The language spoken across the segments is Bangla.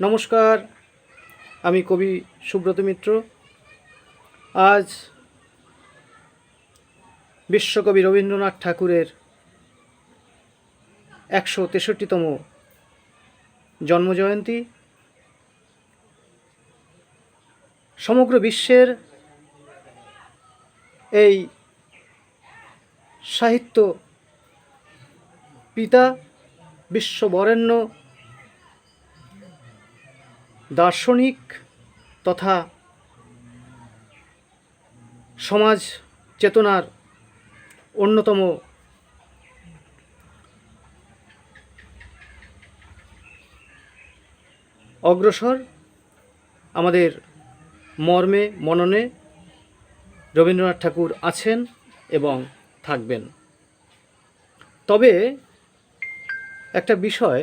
নমস্কার, আমি কবি সুব্রত মিত্র। আজ বিশ্বকবি রবীন্দ্রনাথ ঠাকুরের একশো তেষট্টিতম জন্মজয়ন্তী। সমগ্র বিশ্বের এই সাহিত্য পিতা বিশ্ববরেণ্য দার্শনিক তথা সমাজ চেতনার অন্যতম অগ্রসর আমাদের মর্মে, মননে রবীন্দ্রনাথ ঠাকুর আছেন এবং থাকবেন। তবে একটা বিষয়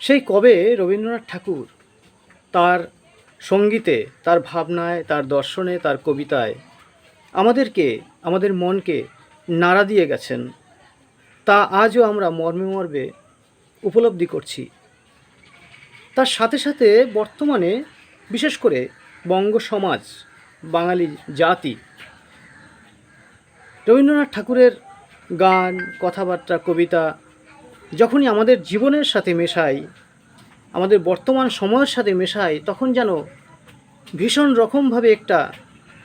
সেই কবে রবীন্দ্রনাথ ঠাকুর তার সঙ্গীতে, তার ভাবনায়, তার দর্শনে, তার কবিতায় আমাদেরকে, আমাদের মনকে নাড়া দিয়ে গেছেন, তা আজও আমরা মর্মে মর্মে উপলব্ধি করছি। তার সাথে সাথে বর্তমানে বিশেষ করে বঙ্গ সমাজ বাঙালি জাতি, রবীন্দ্রনাথ ঠাকুরের গান, কথাবার্তা, কবিতা যখনই আমাদের জীবনের সাথে মেশাই আমাদের বর্তমান সময়ের সাথে মেশাই তখন যেন ভীষণ রকমভাবে একটা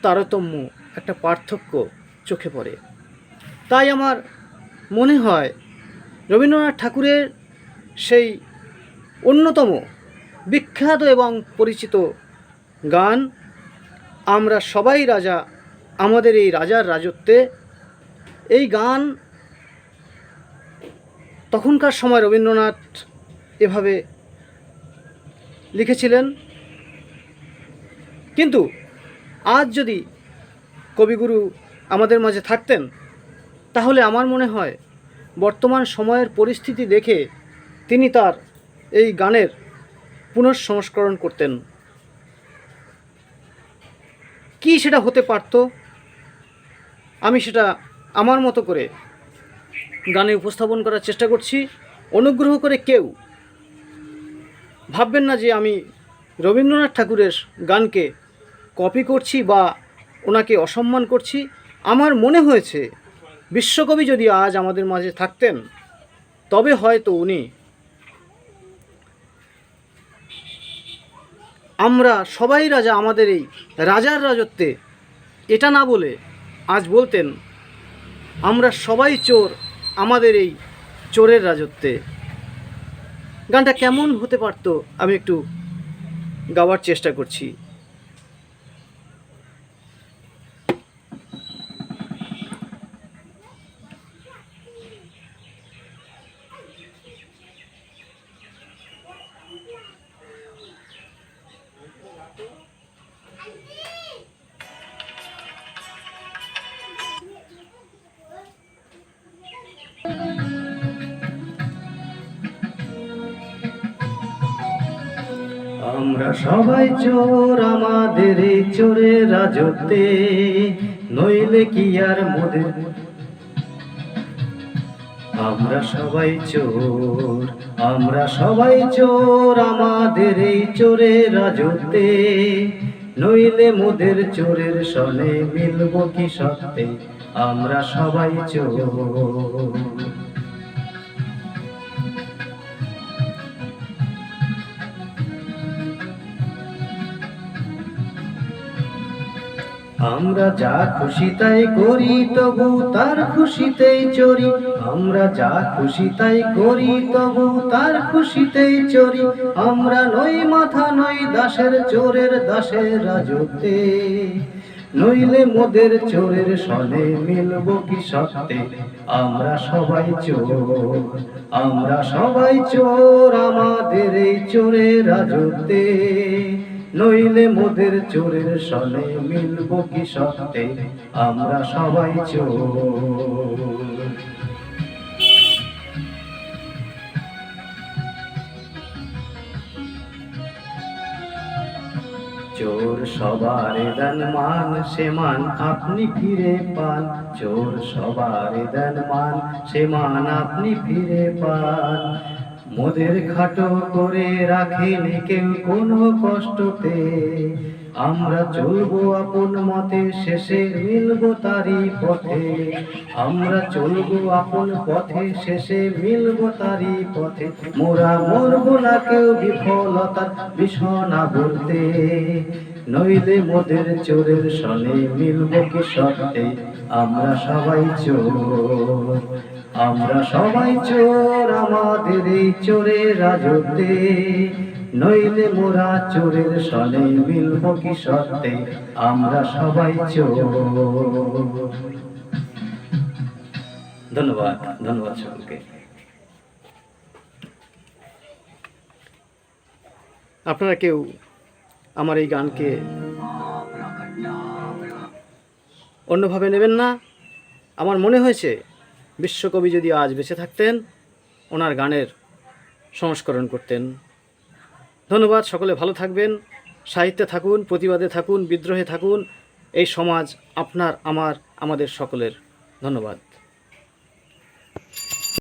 তারতম্য, একটা পার্থক্য চোখে পড়ে। তাই আমার মনে হয় রবীন্দ্রনাথ ঠাকুরের সেই অন্যতম বিখ্যাত এবং পরিচিত গান, আমরা সবাই রাজা, আমাদের এই রাজার রাজত্বে এই গান তখনকার সময় রবীন্দ্রনাথ এভাবে লিখেছিলেন। কিন্তু আজ যদি কবিগুরু আমাদের মাঝে থাকতেন, তাহলে আমার মনে হয় বর্তমান সময়ের পরিস্থিতি দেখে তিনি তার এই গানের পুনঃসংস্করণ করতেন। কি সেটা হতে পারত? আমি সেটা আমার মতো করে গানে উপস্থাপন করার চেষ্টা করছি। অনুগ্রহ করে কেউ ভাববেন না যে আমি রবীন্দ্রনাথ ঠাকুরের গানকে কপি করছি বা ওনাকে অসম্মান করছি। আমার মনে হয়েছে, বিশ্বকবি যদি আজ আমাদের মাঝে থাকতেন, তবে হয়তো উনি আমরা সবাই রাজা, আমাদের এই রাজার রাজত্বে এটা না বলে আজ বলতেন, আমরা সবাই চোর আমাদের এই চোরের রাজত্বে। গানটা কেমন হতে পারত আমি একটু গাওয়ার চেষ্টা করছি। আমরা সবাই চোর, আমাদের এই চোরের রাজত্বে। নইলে কি আর মোদের? আমরা সবাই চোর, আমরা সবাই চোর, আমাদের এই চোরের রাজত্বে। নইলে মোদের চোরের সনে মিলব কি সত্যে? আমরা সবাই চোর। আমরা যা খুশি তাই করি, তবু তার খুশিতেই চরি আমরা যা খুশি তাই করি, তবু তার খুশিতেই চরি আমরা নই মাথা, নই দাসের চোরের দাসের রাজতে নইলে মোদের চোরের সনে মিলব কি সত্যে? আমরা সবাই চোর, আমরা সবাই চোর, আমাদের এই চোরের রাজতে নইলে মোদের চোরের সনে মিলব কি সত্যে? আমরা সবাই চোর। চোর সবার দেন মান, সে মান আপনি ফিরে পান। চোর সবার দেন মান, সে মান আপনি ফিরে পান। মোদের খাটো করে রাখেনি কেউ কোনো কষ্টতে। আমরা চলবো আপন মতে, শেষে মিলবো তারই পথে। আমরা চলবো আপন পথে, শেষে মিলবো তারই পথে। মোরা মরবো না কেউ বিফলতার বিষণা বলতে। নইলে মোদের চোরের সনে মিলবো কি সত্যে আমরা সবাই চোর। আমরা সবাই চোর, আমাদের এই চোরের রাজত্বে। নইলে মোরা চোরের সনে মিলব কি সত্যে? আমরা সবাই চোর। ধন্যবাদ ধন্যবাদ সকলকে। আপনারা কেউ আমার এই গানকে অন্যভাবে নেবেন না? আমার মনে হয়েছে বিশ্বকবি যদি আজ বেঁচে থাকতেন, ওনার গানের সংস্করণ করতেন। ধন্যবাদ, সকলে ভালো থাকবেন, সাহিত্যে থাকুন, প্রতিবাদে থাকুন, বিদ্রোহে থাকুন, এই সমাজ আপনার, আমার, আমাদের সকলের। ধন্যবাদ।